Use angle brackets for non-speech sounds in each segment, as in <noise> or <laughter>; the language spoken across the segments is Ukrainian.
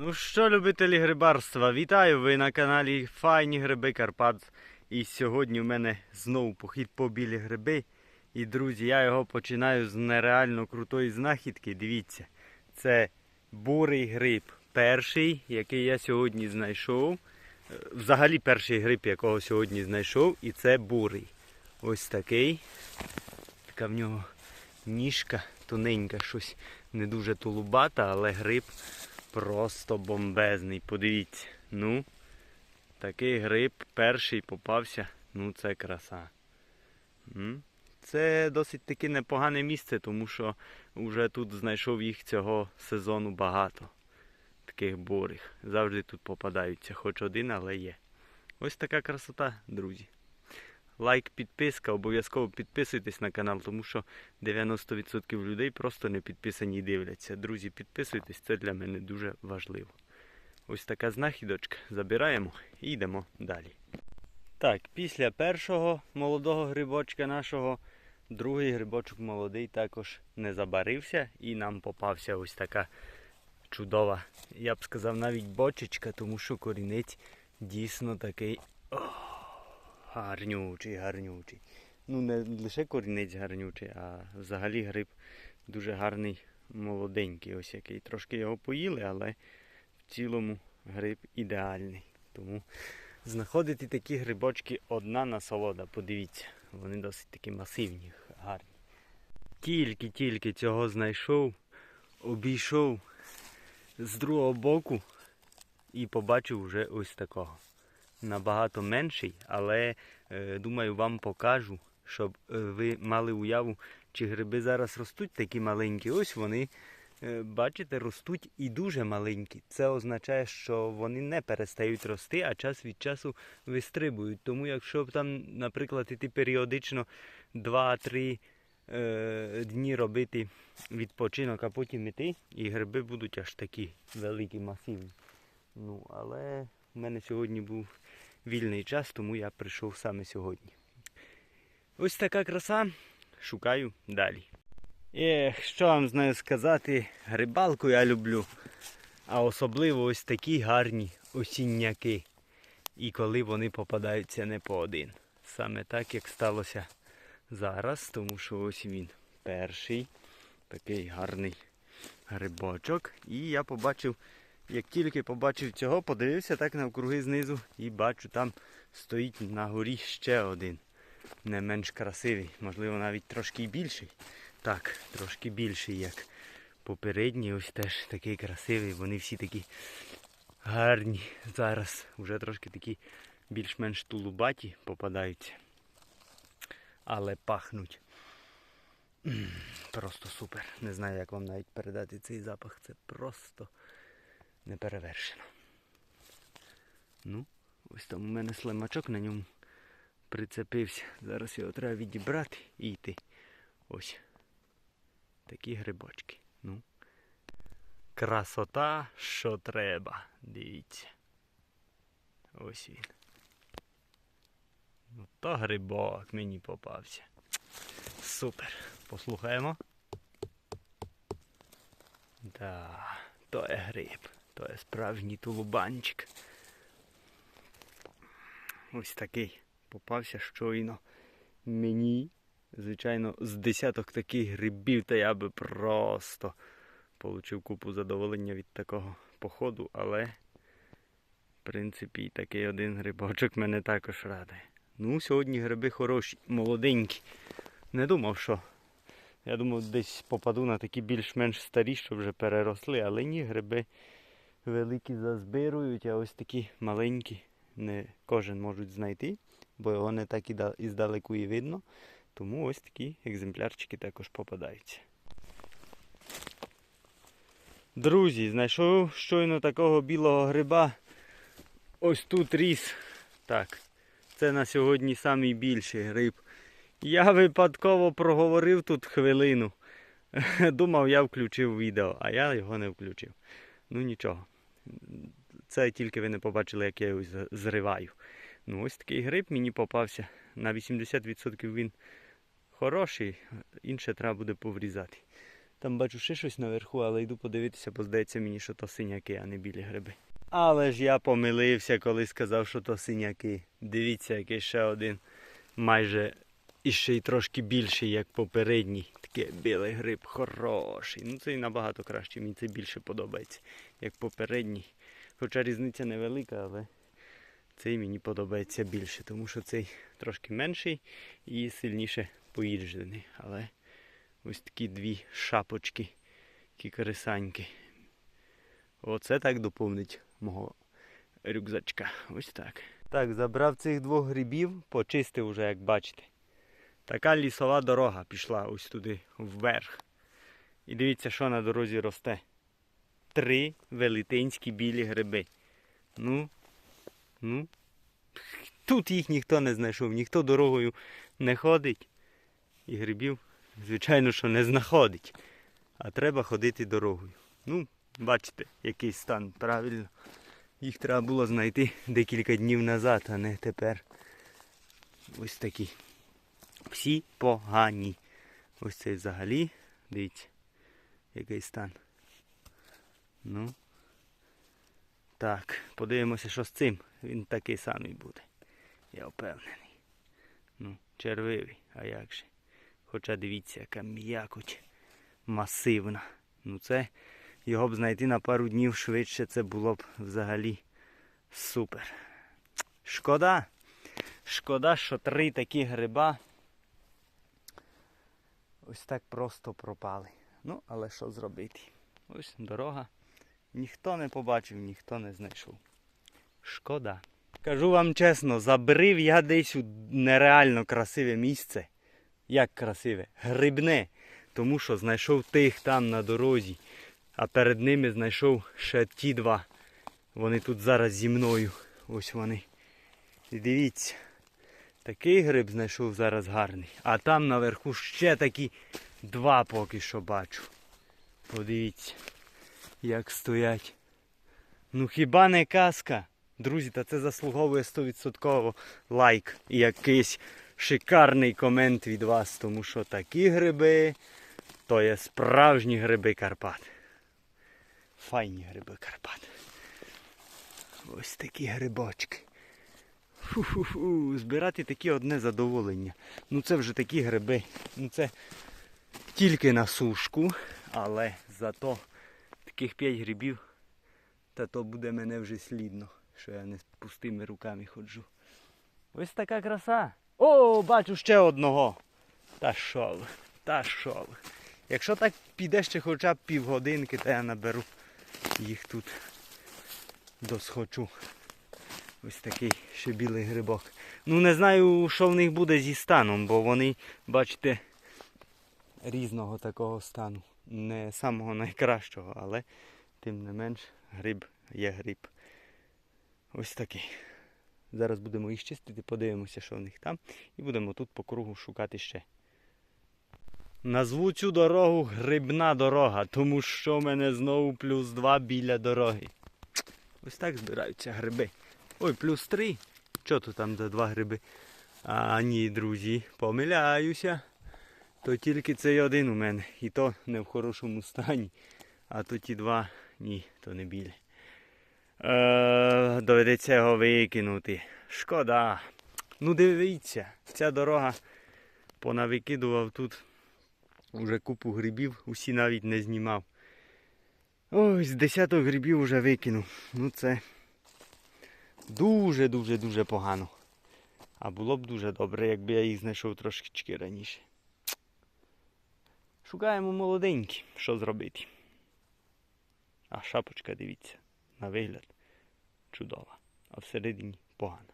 Ну що, любителі грибарства, вітаю! Ви на каналі Файні Гриби Карпат. І сьогодні в мене знову похід по білі гриби. І, друзі, я його починаю з нереально крутої знахідки. Дивіться, це бурий гриб. Перший, який я сьогодні знайшов. Взагалі перший гриб, якого сьогодні знайшов, і це бурий. Ось такий. Така в нього ніжка тоненька, щось не дуже тулубата, але гриб просто бомбезний. Подивіться. Ну, такий гриб перший попався. Ну, це краса. Це досить таки непогане місце, тому що вже тут знайшов їх цього сезону багато. Таких бурих. Завжди тут попадаються, хоч один, але є. Ось така красота, друзі. Лайк, підписка, обов'язково підписуйтесь на канал, тому що 90% людей просто не підписані і дивляться. Друзі, підписуйтесь, це для мене дуже важливо. Ось така знахідочка. Забираємо і йдемо далі. Так, після першого молодого грибочка нашого, другий грибочок молодий також не забарився і нам попався ось така чудова, я б сказав, навіть бочечка, тому що корінець дійсно такий. О, гарнючий, гарнючий. Ну, не лише корінець гарнючий, а взагалі гриб дуже гарний, молоденький, ось який. Трошки його поїли, але в цілому гриб ідеальний. Тому знаходити такі грибочки одна насолода. Подивіться, вони досить такі масивні, гарні. Тільки-тільки цього знайшов, обійшов з другого боку і побачив вже ось такого. Набагато менший, але е, думаю, вам покажу, щоб е, ви мали уяву, чи гриби зараз ростуть такі маленькі. Ось вони, е, бачите, ростуть і дуже маленькі. Це означає, що вони не перестають рости, а час від часу вистрибують. Тому якщо б там, наприклад, іти періодично 2-3 е, дні робити відпочинок, а потім іти, і гриби будуть аж такі великі, масивні. Ну, але в мене сьогодні був вільний час, тому я прийшов саме сьогодні. Ось така краса. Шукаю далі. Ех, що вам знаю сказати, грибалку я люблю. А особливо ось такі гарні осінняки. І коли вони попадаються не по один. Саме так, як сталося зараз, тому що ось він перший такий гарний грибочок. І я побачив, як тільки побачив цього, подивився так навкруги знизу і бачу, там стоїть на горі ще один. Не менш красивий, можливо, навіть трошки більший. Так, трошки більший, як попередній, ось теж такий красивий. Вони всі такі гарні. Зараз вже трошки такі більш-менш тулубаті попадаються. Але пахнуть. Просто супер. Не знаю, як вам навіть передати цей запах. Це просто неперевершено. Ну, ось там у мене слимачок на ньому прицепився. Зараз його треба відібрати і йти. Ось. Такі грибочки. Ну. Красота, що треба. Дивіться. Ось він. Ну, то грибок мені попався. Супер. Послухаємо. Да, то є гриб, то є справжній тулубанчик. Ось такий попався щойно мені. Звичайно, з десяток таких грибів, та я би просто отримав купу задоволення від такого походу, але в принципі такий один грибочок мене також радує. Ну, сьогодні гриби хороші, молоденькі. Не думав, що. Я думав, десь попаду на такі більш-менш старі, що вже переросли, але ні, гриби великі зазбирують, а ось такі маленькі не кожен можуть знайти, бо його не так і да- і здалеку і видно. Тому ось такі екземплярчики також попадаються. Друзі, знайшов щойно такого білого гриба. Ось тут ріс. Так, це на сьогодні найбільший гриб. Я випадково проговорив тут хвилину. <laughs> Думав, я включив відео, а я його не включив. Ну нічого. Це тільки ви не побачили, як я його зриваю. Ну, ось такий гриб мені попався. На 80% він хороший, інше треба буде поврізати. Там бачу ще щось наверху, але йду подивитися, бо здається мені, що то синяки, а не білі гриби. Але ж я помилився, коли сказав, що то синяки. Дивіться, який ще один майже і ще й трошки більший, як попередній. Такий білий гриб хороший. Ну цей набагато краще, мені це більше подобається, як попередній. Хоча різниця невелика, але цей мені подобається більше, тому що цей трошки менший і сильніше поїджений. Але ось такі дві шапочки, такі кресаньки. Оце так доповнить мого рюкзачка. Ось так. Так, забрав цих двох грибів, почистив уже, як бачите. Така лісова дорога пішла ось туди вверх. І дивіться, що на дорозі росте. Три велетенські білі гриби. Ну, ну. Тут їх ніхто не знайшов, ніхто дорогою не ходить. І грибів, звичайно, що не знаходить. А треба ходити дорогою. Ну, бачите, який стан правильно. Їх треба було знайти декілька днів назад, а не тепер. Ось такі. Всі погані. Ось цей взагалі. Дивіться, який стан. Ну. Так, подивимося, що з цим. Він такий самий буде. Я впевнений. Ну, червивий, а як же. Хоча дивіться, яка м'якоть масивна. Ну це його б знайти на пару днів швидше, це було б взагалі супер. Шкода. Шкода, що три такі гриба ось так просто пропали. Ну, але що зробити? Ось дорога. Ніхто не побачив, ніхто не знайшов. Шкода. Кажу вам чесно, забрив я десь у нереально красиве місце. Як красиве? Грибне. Тому що знайшов тих там на дорозі, а перед ними знайшов ще ті два. Вони тут зараз зі мною. Ось вони. І дивіться. Такий гриб знайшов зараз гарний. А там наверху ще такі два поки що бачу. Подивіться, як стоять. Ну хіба не казка? Друзі, та це заслуговує 100% лайк і якийсь шикарний комент від вас, тому що такі гриби то є справжні гриби Карпат. Файні гриби Карпат. Ось такі грибочки. Фу-фу-фу, збирати такі одне задоволення. Ну це вже такі гриби. Ну це тільки на сушку, але зато таких 5 грибів, та то буде мене вже слідно, що я не з пустими руками ходжу. Ось така краса. О, бачу ще одного. Та що ви, та що ви. Якщо так піде ще хоча б півгодинки, то я наберу їх тут досхочу. Ось такий ще білий грибок. Ну не знаю, що в них буде зі станом, бо вони, бачите, різного такого стану. Не самого найкращого, але тим не менш гриб є гриб. Ось такий. Зараз будемо їх чистити, подивимося, що в них там. І будемо тут по кругу шукати ще. Назву цю дорогу грибна дорога, тому що в мене знову плюс два біля дороги. Ось так збираються гриби. Ой, плюс три. Що то там за два гриби? А ні, друзі, помиляюся. То тільки цей один у мене. І то не в хорошому стані. А то ті два, ні, то не білі. Е, доведеться його викинути. Шкода. Ну дивіться, ця дорога понавикидував тут уже купу грибів, усі навіть не знімав. Ось, десяток грибів вже викинув. Ну це дуже-дуже дуже погано. А було б дуже добре, якби я їх знайшов трошечки раніше. Шукаємо молоденькі, що зробити. А шапочка, дивіться, на вигляд чудова, а всередині погано.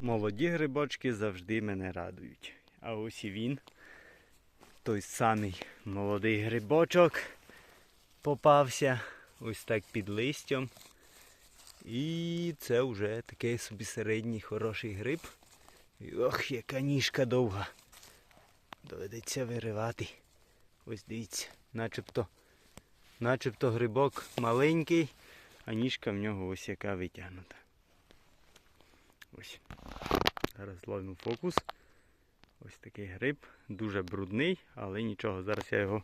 Молоді грибочки завжди мене радують. А ось і він, той самий молодий грибочок, попався ось так під листям. І це вже такий собі середній хороший гриб. І ох, яка ніжка довга. Доведеться виривати. Ось дивіться, начебто, начебто грибок маленький, а ніжка в нього ось яка витягнута. Ось. Зараз ловимо фокус. Ось такий гриб, дуже брудний, але нічого. Зараз я його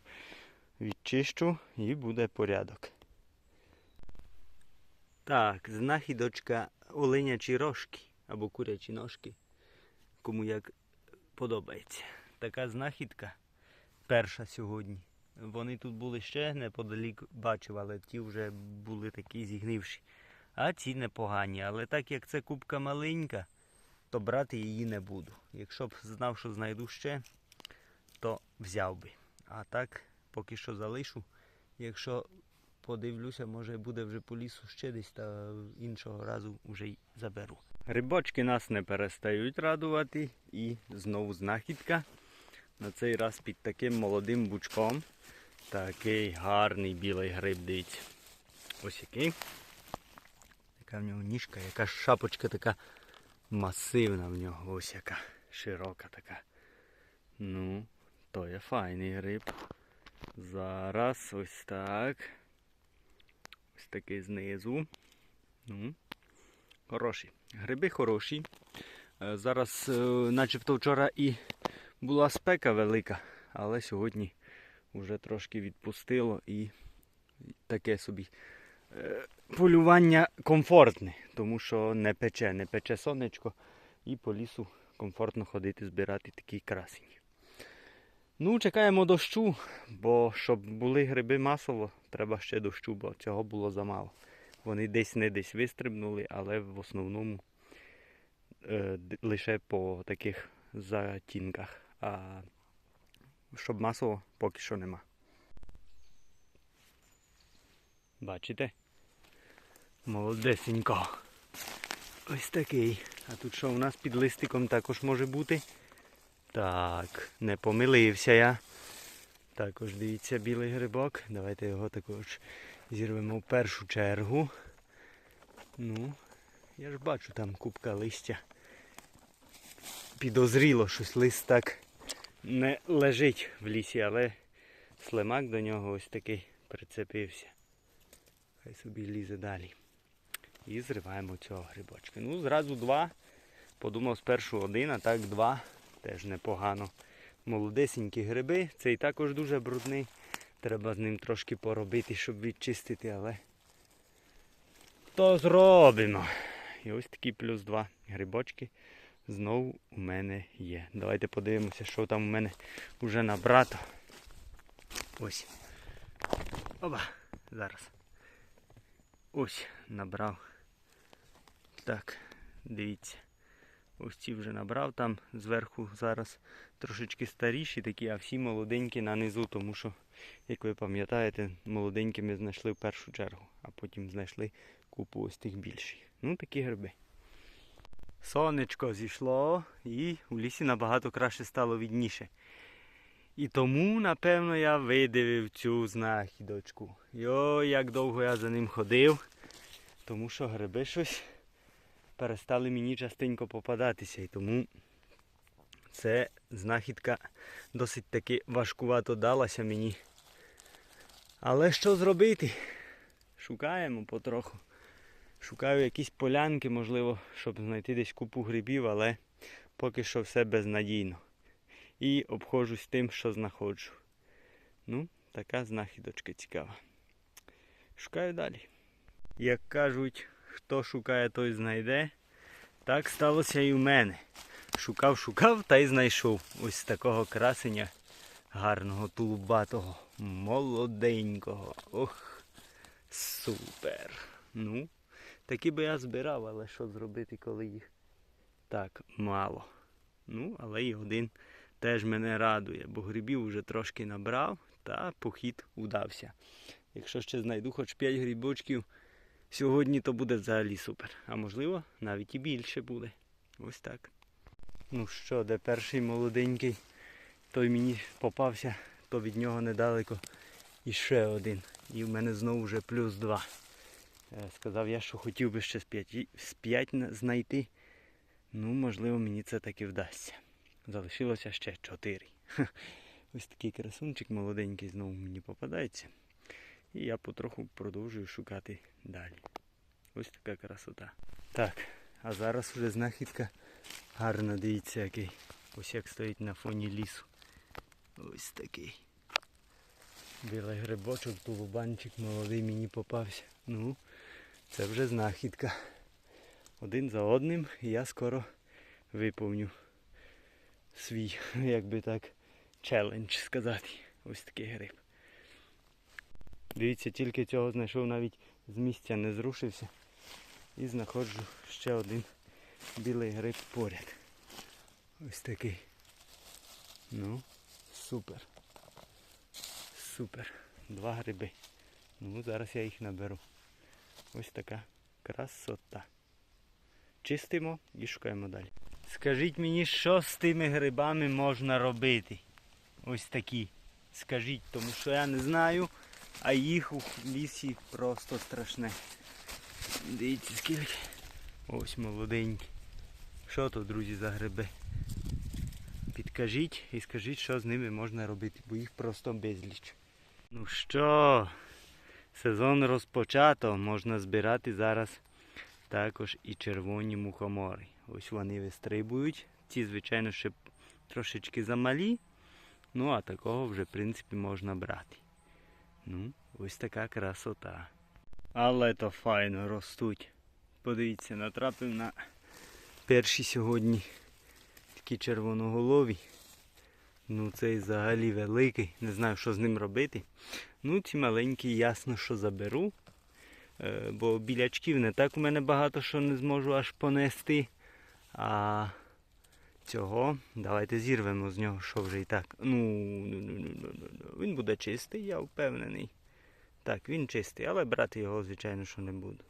відчищу і буде порядок. Так, знахідочка оленячі рожки або курячі ножки. Кому як подобається. Така знахідка перша сьогодні. Вони тут були ще неподалік бачив, але ті вже були такі зігнивші. А ці непогані. Але так як це кубка маленька, то брати її не буду. Якщо б знав, що знайду ще, то взяв би. А так, поки що залишу. Якщо подивлюся, може буде вже по лісу ще десь, та іншого разу вже й заберу. Рибочки нас не перестають радувати. І знову знахідка. На цей раз під таким молодим бучком. Такий гарний білий гриб, дивіться. Ось який. Яка в нього ніжка, яка шапочка така масивна в нього, ось яка широка така. Ну, то є файний гриб. Зараз ось так. Ось такий знизу. Ну, хороші. Гриби хороші. Е, Зараз, е, начебто вчора і була спека велика, але сьогодні вже трошки відпустило і таке собі полювання комфортне, тому що не пече, не пече сонечко і по лісу комфортно ходити, збирати такі красені. Ну, чекаємо дощу, бо щоб були гриби масово, треба ще дощу, бо цього було замало. Вони десь не десь вистрибнули, але в основному е, лише по таких затінках. А щоб масово поки що нема. Бачите? Молодесенько. Ось такий. А тут що у нас під листиком також може бути? Так, не помилився я. Також дивіться білий грибок. Давайте його також зірвемо в першу чергу. Ну, я ж бачу там купка листя. Підозріло, щось лист так не лежить в лісі, але слимак до нього ось такий прицепився. Хай собі лізе далі. І зриваємо цього грибочка. Ну, зразу два. Подумав спершу один, а так два. Теж непогано. Молодесенькі гриби. Цей також дуже брудний. Треба з ним трошки поробити, щоб відчистити, але то зробимо. І ось такі плюс два грибочки знову у мене є. Давайте подивимося, що там у мене вже набрато. Ось. Оба, зараз. Ось набрав. Так, дивіться. Ось ці вже набрав там зверху зараз трошечки старіші такі, а всі молоденькі на низу, тому що, як ви пам'ятаєте, молоденькі ми знайшли в першу чергу, а потім знайшли купу ось тих більших. Ну, такі гриби. Сонечко зійшло і у лісі набагато краще стало відніше. І тому, напевно, я видивив цю знахідочку. Йой, як довго я за ним ходив, тому що гриби щось перестали мені частенько попадатися. І тому це знахідка досить таки важкувато далася мені. Але що зробити? Шукаємо потроху. Шукаю якісь полянки, можливо, щоб знайти десь купу грибів, але поки що все безнадійно. І обходжусь тим, що знаходжу. Ну, така знахідочка цікава. Шукаю далі. Як кажуть, хто шукає, той знайде. Так сталося і в мене. Шукав, шукав та й знайшов ось такого красення гарного, тулубатого, молоденького. Ох, супер. Ну, такі би я збирав, але що зробити, коли їх так мало. Ну, але і один теж мене радує, бо грибів вже трошки набрав та похід удався. Якщо ще знайду хоч 5 грибочків сьогодні, то буде взагалі супер. А можливо, навіть і більше буде. Ось так. Ну що, де перший молоденький, той мені попався, то від нього недалеко. І ще один. І в мене знову вже плюс два. Е, Сказав я, що хотів би ще з п'яті- з п'ять знайти. Ну, можливо, мені це таки вдасться. Залишилося ще чотири. Ось такий красунчик молоденький знову мені попадається. І я потроху продовжую шукати далі. Ось така красота. Так, А зараз вже знахідка гарна, дивіться який. Ось як стоїть на фоні лісу. Ось такий. Білий грибочок, тулубанчик молодий мені попався. Ну, це вже знахідка. Один за одним і я скоро виповню свій, <laughs> як би так, челендж сказати. Ось такий гриб. Дивіться, тільки цього знайшов, навіть з місця не зрушився. І знаходжу ще один білий гриб поряд. Ось такий. Ну, супер. Супер. Два гриби. Ну, зараз я їх наберу. Ось така красота. Чистимо і шукаємо далі. Скажіть мені, що з тими грибами можна робити? Ось такі. Скажіть, тому що я не знаю, а їх у лісі просто страшне. Дивіться скільки. Ось молоденькі. Що то, друзі, за гриби? Підкажіть і скажіть, що з ними можна робити, бо їх просто безліч. Ну що, сезон розпочато, можна збирати зараз також і червоні мухомори. Ось вони вистрибують. Ці, звичайно, ще трошечки замалі. Ну, а такого вже, в принципі, можна брати. Ну, ось така красота. Але то файно ростуть. Подивіться, натрапив на перші сьогодні такі червоноголові. Ну цей взагалі великий. Не знаю, що з ним робити. Ну, ці маленькі, ясно, що заберу. Е, Бо білячків не так у мене багато, що не зможу аж понести. А цього давайте зірвемо з нього, що вже і так. Ну, ну, ну, ну, він буде чистий, я впевнений. Так, він чистий, але брати його, звичайно, що не буду.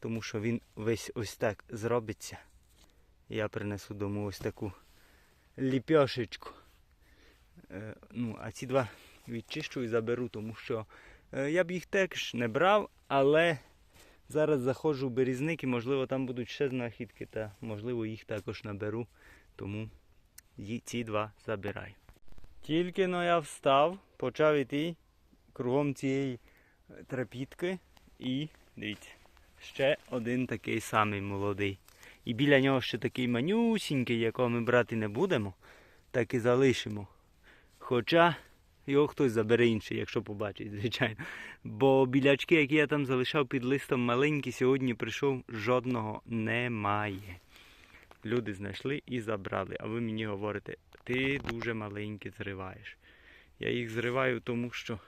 Тому що він весь ось так зробиться. Я принесу дому ось таку ліпьошечку. Е, ну, а ці два відчищу і заберу, тому що е, я б їх теж не брав, але зараз заходжу в берізник і можливо там будуть ще знахідки, та можливо їх також наберу. Тому ці два забираю. Тільки но я встав, почав іти кругом цієї е, трапітки і дивіться, ще один такий самий молодий. І біля нього ще такий манюсінький, якого ми брати не будемо, так і залишимо. Хоча його хтось забере інший, якщо побачить, звичайно. Бо білячки, які я там залишав під листом маленькі, сьогодні прийшов, жодного немає. Люди знайшли і забрали. А ви мені говорите, ти дуже маленькі зриваєш. Я їх зриваю, тому що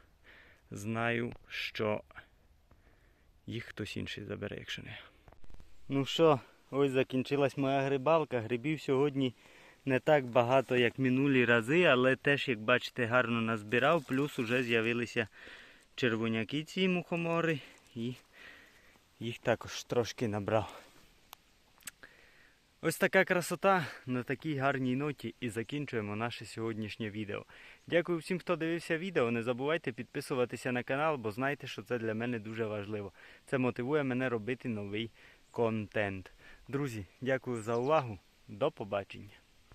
знаю, що їх хтось інший забере, якщо не. Ну що, ось закінчилась моя грибалка. Грибів сьогодні не так багато, як минулі рази, але теж, як бачите, гарно назбирав. Плюс уже з'явилися червоняки ці мухомори і їх також трошки набрав. Ось така красота на такій гарній ноті і закінчуємо наше сьогоднішнє відео. Дякую всім, хто дивився відео. Не забувайте підписуватися на канал, бо знайте, що це для мене дуже важливо. Це мотивує мене робити новий контент. Друзі, дякую за увагу. До побачення.